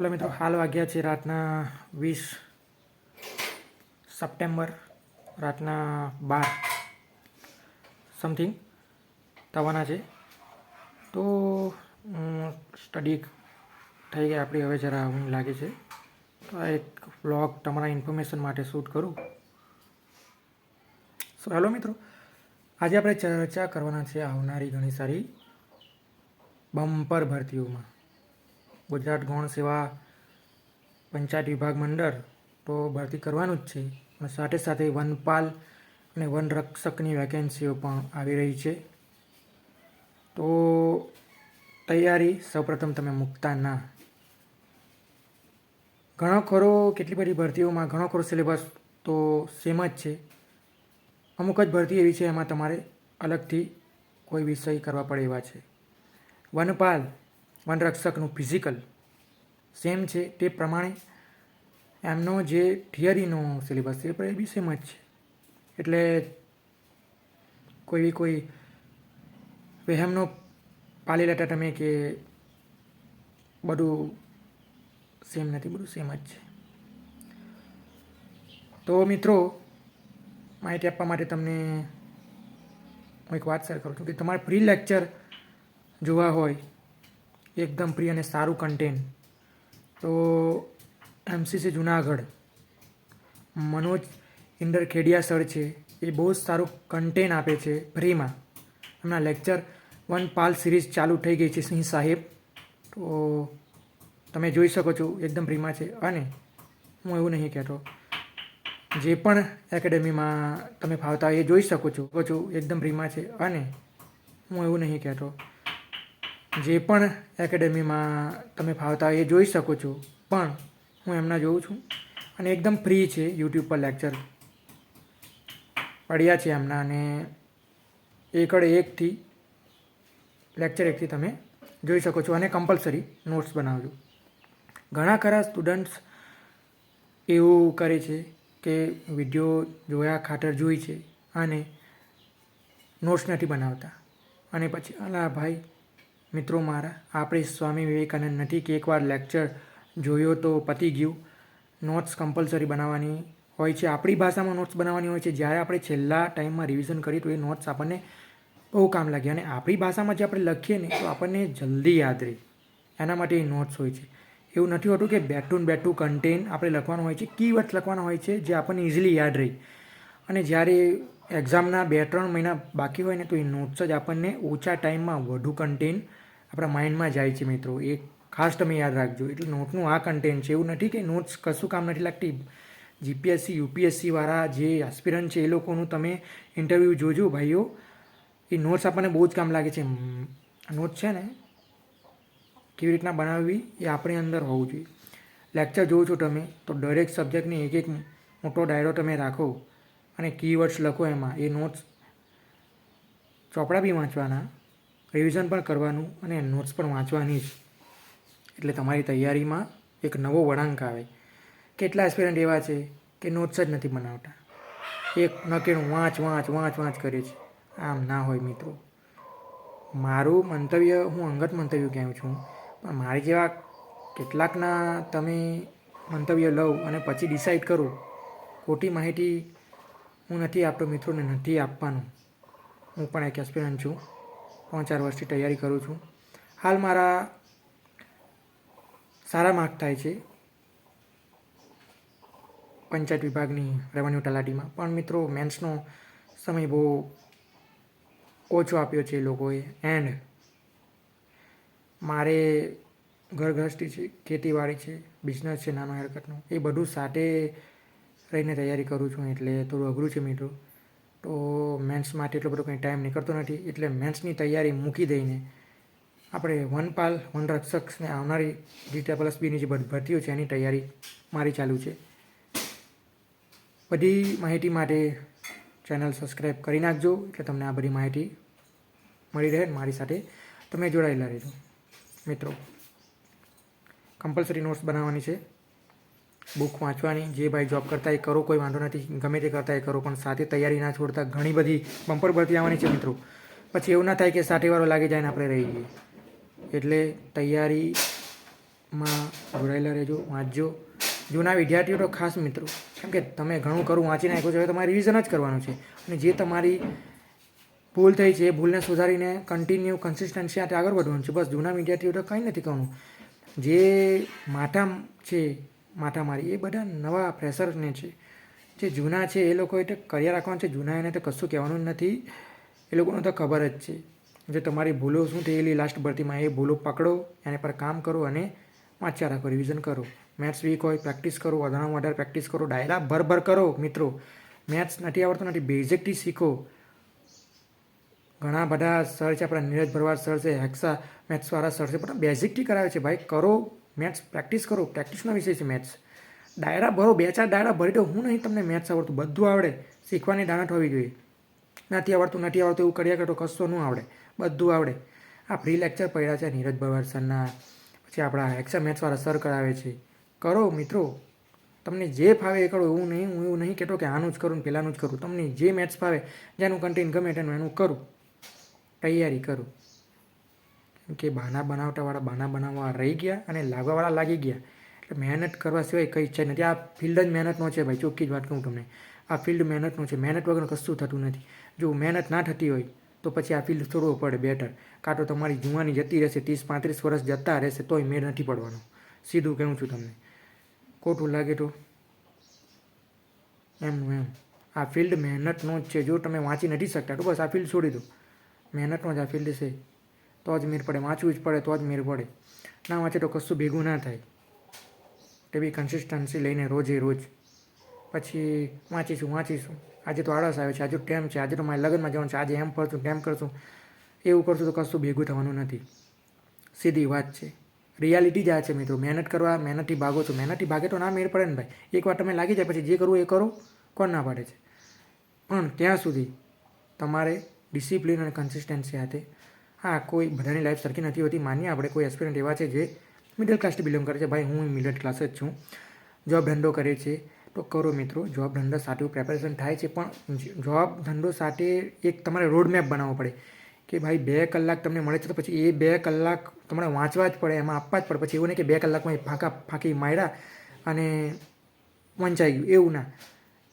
Hello મિત્રો, હાલ વાગ્યા છે રાતના વીસ સપ્ટેમ્બર, રાતના બાર સમથિંગ થવાના છે. તો સ્ટડી થઈ ગઈ આપણી, હવે જરા ઊંઘ લાગે છે. તો આ એક બ્લોગ તમારા ઇન્ફોર્મેશન માટે શૂટ કરું. સો હેલો મિત્રો, આજે આપણે ચર્ચા કરવાના છે આવનારી ઘણી સારી બમ્પર ભરતીઓમાં. ગુજરાત ગૌણ સેવા પંચાયત વિભાગ મંડળ તો ભરતી કરવાનું જ છે. અને સાથે સાથે વનપાલ અને વનરક્ષકની વેકેન્સીઓ પણ આવી રહી છે. તો તૈયારી સૌપ્રથમ તમે મૂકતા ના. ઘણો ખરો કેટલી બધી ભરતીઓમાં ઘણો ખરો સિલેબસ તો સેમ જ છે. અમુક જ ભરતી એવી છે એમાં તમારે અલગથી કોઈ વિષય કરવા પડે એવા છે. વનપાલ વનરક્ષકનું ફિઝિકલ સેમ છે તે પ્રમાણે એમનો જે થિયરીનો સિલેબસ છે એ બી સેમ જ છે. એટલે કોઈ કોઈ વહેમનો પાલી લેતા તમે કે બધું સેમ નથી, બધું સેમ જ છે. તો મિત્રો, માહિતી આપવા માટે તમને હું એક વાત શેર કરું છું કે તમારે પ્રી લેક્ચર જોવા હોય એકદમ પ્રિય અને સારું કન્ટેન્ટ તો એમસીસી જુનાગઢ મનોજ ઇન્દર ખેડિયા સર છે એ બહુ જ સારું કન્ટેન્ટ આપે છે ફ્રીમાં એમના લેક્ચર વન પાલ સિરીઝ ચાલુ થઈ ગઈ છે સિંહ સાહેબ તો તમે જોઈ શકો છો એકદમ ફ્રીમાં છે અને હું એવું નહીં કહેતો, જે પણ એકેડેમીમાં તમે ફાવતા એ જોઈ શકો છો છો એકદમ ફ્રીમાં છે। અને હું એવું નહીં કહેતો જે પણ એકેડેમીમાં તમે ફાવતા એ જોઈ શકો છો. પણ હું એમના જોઉં છું. અને એકદમ ફ્રી છે યુટ્યુબ પર લેક્ચર પડ્યા છે એમના અને એકડ એકથી લેક્ચર એકથી તમે જોઈ શકો છો અને કમ્પલસરી નોટ્સ બનાવજો. ઘણા ખરા સ્ટુડન્ટ્સ એવું કરે છે કે વીડિયો જોયા ખાતર જોઈ છે અને નોટ્સ નથી બનાવતા. અને પછી, અલા ભાઈ મિત્રો, મારા, આપણે સ્વામી વિવેકાનંદ નથી કે એકવાર લેક્ચર જોયો તો પતી ગયું. નોટ્સ કમ્પલસરી બનાવવાની હોય છે. આપણી ભાષામાં નોટ્સ બનાવવાની હોય છે. જ્યારે આપણે છેલ્લા ટાઈમમાં રિવિઝન કરીએ તો એ નોટ્સ આપણને બહુ કામ લાગે અને આપણી ભાષામાં જે આપણે લખીએ ને, તો આપણને જલ્દી યાદ રહે. એના માટે એ નોટ્સ હોય છે. એવું નથી હોતું કે બેઠું બેઠું કન્ટેન આપણે લખવાનું હોય છે. કીવર્ડ્સ લખવાના હોય છે જે આપણને ઇઝીલી યાદ રહે. અને જ્યારે એક્ઝામના બે, ત્રણ મહિના બાકી હોય ને, તો એ નોટ્સ જ આપણને ઓછા ટાઈમમાં વધુ કન્ટેન્ટ આપણા માઇન્ડમાં જાય છે મિત્રો. એ ખાસ તમે યાદ રાખજો. એટલે નોટનું આ કન્ટેન્ટ છે, એવું નથી કે નોટ્સ કશું કામ નથી લાગતી. જીપીએસસી યુપીએસસીવાળા જે એસ્પિરન્ટ છે, એ લોકોનું તમે ઇન્ટરવ્યૂ જોજો ભાઈઓ. એ નોટ્સ આપણને બહુ જ કામ લાગે છે. નોટ્સ છે ને, કેવી રીતના બનાવવી એ આપણી અંદર હોવું જોઈએ. લેક્ચર જોવો છો તમે, તો દરેક સબ્જેક્ટની એક એક મોટો ડાયરો તમે રાખો અને કીવર્ડ્સ લખો એમાં. એ નોટ્સ ચોપડા બી વાંચવાના. રિવિઝન પણ કરવાનું અને નોટ્સ પણ વાંચવાની જ. એટલે તમારી તૈયારીમાં એક નવો વળાંક આવે. કેટલા એસ્પિરન્ટ એવા છે કે નોટ્સ જ નથી બનાવતા? એક નકેણું વાંચ વાંચ વાંચ વાંચ કરે છે. આમ ના હોય મિત્રો. મારું મંતવ્ય, હું અંગત મંતવ્ય કહેવું છું, પણ મારી જેવા કેટલાકના તમે મંતવ્ય લઉં અને પછી ડિસાઈડ કરો, ખોટી માહિતી હું નથી આપતો મિત્રોને નથી આપવાનું. હું પણ એક એક્સપિરિયન્સ છું. ત્રણ ચાર વર્ષથી તૈયારી કરું છું. હાલ મારા સારા માર્ક થાય છે પંચાયત વિભાગની રેવન્યુ તલાટીમાં. પણ મિત્રો મેન્સનો સમય બહુ ઓછો આપ્યો છે એ લોકોએ. એન્ડ મારે ઘર ગૃહસ્થી છે, ખેતીવાડી છે બિઝનેસ છે, નાનો હેરકટનો એ બધું સાથે રહીને તૈયારી કરું છું. એટલે થોડું અઘરું છે મિત્રો. તો મેન્સ માટે એટલો બધો કંઈ ટાઈમ નીકળતો નથી. એટલે મેન્સની તૈયારી મૂકી દઈને આપણે વનપાલ વનરક્ષકને આવનારી ડીટા પ્લસ બીની જે ભરતીઓ છે, એની તૈયારી મારી ચાલુ છે. બધી માહિતી માટે ચેનલ સબસ્ક્રાઈબ કરી નાખજો, એટલે તમને આ બધી માહિતી મળી રહે મારી સાથે. તમે જોડાયેલા રહેજો. મિત્રો કમ્પલસરી નોટ્સ બનાવવાની છે. બુક વાંચવાની, જે ભાઈ જોબ કરતા એ કરો, કોઈ વાંધો નથી. ગમે તે કરતા એ કરો, પણ સાથે તૈયારી ના છોડતા ઘણી બધી બમ્પર ભરતી આવવાની છે મિત્રો. પછી એવું ના થાય કે સાઠેવાળો લાગી જાય ને આપણે રહી જઈએ. એટલે તૈયારીમાં જોડાયેલા રહેજો, વાંચજો. જૂના વિદ્યાર્થીઓ તો ખાસ મિત્રો, કેમ કે તમે ઘણું ખરું વાંચી નાખ્યું છે, હવે તમારે રિવિઝન જ કરવાનું છે. અને જે તમારી ભૂલ થઈ છે, એ ભૂલને સુધારીને કન્ટિન્યુ કન્સિસ્ટન્સી સાથે આગળ વધવાનું છે. બસ જૂના વિદ્યાર્થીઓ તો કંઈ નથી કહું જે માથા છે માથા મારી એ બધા નવા ફ્રેશરને છે. જે જૂના છે એ લોકો એટલે કર્યા રાખવાનું છે. જૂના એને તો કશું કહેવાનું નથી. એ લોકોને તો ખબર જ છે. જે તમારી ભૂલો શું થયેલી લાસ્ટ ભરતીમાં, એ ભૂલો પકડો, એના પર કામ કરો અને વાંચ્યા રાખો રિવિઝન કરો. મેથ્સ વીક હોય પ્રેક્ટિસ કરો, વધારેમાં વધારે પ્રેક્ટિસ કરો ડાયરા ભર ભર કરો, મિત્રો. મેથ્સ નથી આવડતું, નથી બેઝિકથી શીખો. ઘણા બધા સર છે, આપણા નીરજ ભરવાડ સર છે, હેક્સા મેથ્સવાળા સર છે પણ બેઝિકથી કરાવે છે. ભાઈ, કરો. મેથ્સ પ્રેક્ટિસ કરો, પ્રેક્ટિસનો વિષય છે મેથ્સ. ડાયરા ભરો, બે ચાર ડાયરા ભરી દો, હું નહીં તમને મેથ્સ આવડતું, બધું આવડે. શીખવાની દાનત હોવી જોઈએ. નથી આવડતું નથી આવડતું, એવું કર્યા કરતો કશો ન આવડે. બધું આવડે. આ ફ્રી લેક્ચર પડ્યા છે નીરજ ભવાર સરના, પછી આપણા એક્સા મેથ્સવાળા સર કરાવે છે. કરો મિત્રો, તમને જે ફાવે એ કરો, એવું નહીં, હું એવું નહીં કહેતો કે આનું જ કરું ને પેલાનું જ કરું. તમને જે મેથ્સ ફાવે, જેનું કન્ટેન્ટ ગમે તેનું એનું કરું. તૈયારી કરું. કે બાના બનાવટાવાળા બાના બનાવવા રહી ગયા અને લાગવાવાળા લાગી ગયા. એટલે મહેનત કરવા સિવાય કંઈ ઈચ્છા નથી. આ ફિલ્ડ જ મહેનતનો છે ભાઈ, ચોખ્ખી જ વાત કહું તમને. આ ફિલ્ડ મહેનતનું છે. મહેનત વગર કશું થતું નથી. જો મહેનત ના થતી હોય, તો પછી આ ફિલ્ડ છોડવો પડે બેટર કાં તો તમારી જુવાની જતી રહેશે, ત્રીસ, પાંત્રીસ વર્ષ જતા રહેશે, તોય મેળ નથી પડવાનો. સીધું કહું છું તમને. ખોટું લાગે તો? એમનું એમ. આ ફિલ્ડ મહેનતનો જ છે. જો તમે વાંચી નથી શકતા, તો બસ આ ફિલ્ડ છોડી દો. મહેનતનો જ આ ફિલ્ડ છે. તો જ મેળ પડે. વાંચવું જ પડે, તો જ મેળ પડે ના વાંચે તો કશું ભેગું ના થાય. તે બી કન્સિસ્ટન્સી લઈને રોજે રોજ. પછી વાંચીશું વાંચીશું. આજે તો આળસ આવે છે, આજે ટેમ છે, આજે તો મારે લગ્નમાં જવાનું છે, આજે એમ ફરશું ટેમ કરશું. એવું કરશું તો કશું ભેગું થવાનું નથી. સીધી વાત છે. રિયાલિટી જ આ છે મિત્રો. મહેનત કરવા, મહેનતથી ભાગો છો. મહેનતથી ભાગે તો ના મેળ પડે ને ભાઈ. એકવાર તમે લાગી જાય પછી જે કરવું એ કરો, કોણ ના પાડે છે? પણ ત્યાં સુધી તમારે ડિસિપ્લિન અને કન્સિસ્ટન્સી સાથે હા, કોઈ બધાની લાઈફ સરખી નથી હોતી. માનીએ આપણે કોઈ એસ્પિરન્ટ એવા છે જે મિડલ ક્લાસથી બિલોંગ કરે છે. ભાઈ, હું મિડલ ક્લાસ જ છું. જોબ ધંધો કરે છે. તો કરો મિત્રો જોબ ધંધો સાથે પ્રેપરેશન થાય છે. પણ જોબ ધંધો સાથે એક તમારે રોડ મેપ બનાવવો પડે કે ભાઈ, બે કલાક તમને મળે છે તો પછી એ બે કલાક તમારે વાંચવા જ પડે. એમાં આપવા જ પડે. પછી એવું નહીં કે બે કલાકમાં ફાંકા ફાંકી માર્યા અને વંચાઈ ગયું. એવું ના.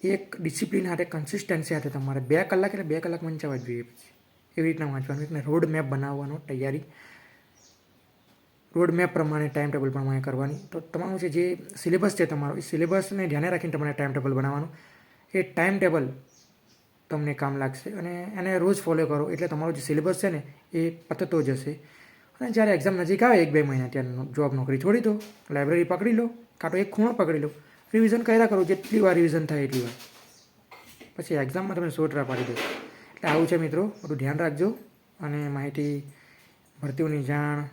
એક ડિસિપ્લિન સાથે કન્સિસ્ટન્સી સાથે તમારે બે કલાક એટલે બે કલાક વંચાવવા જોઈએ પછી. એવી રીતના વાંચવાનું એટલે રોડ મેપ બનાવવાનો તૈયારી. રોડ મેપ પ્રમાણે ટાઈમ ટેબલ પ્રમાણે કરવાની. તો તમારું છે જે સિલેબસ છે તમારો, એ સિલેબસને ધ્યાને રાખીને તમારે ટાઈમ ટેબલ બનાવવાનું. એ ટાઈમ ટેબલ તમને કામ લાગશે અને એને રોજ ફોલો કરો. એટલે તમારો જે સિલેબસ છે ને, એ પતતો જશે અને જ્યારે એક્ઝામ નજીક આવે, એક બે મહિના ત્યાં જોબ નોકરી છોડી દો લાઇબ્રેરી પકડી લો, કાં તો એક ખૂણો પકડી લો. રિવિઝન કર્યા કરો, જેટલી વાર રિવિઝન થાય એટલી વાર. પછી એક્ઝામમાં તમે સોટરા પાડી દો. એટલે આવું છે મિત્રો. બધું ધ્યાન રાખજો અને માહિતી ભરતીઓની જાણ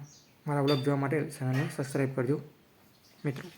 મારા બ્લોગ જોવા માટે ચેનલને સબસ્ક્રાઈબ કરજો. મિત્રો.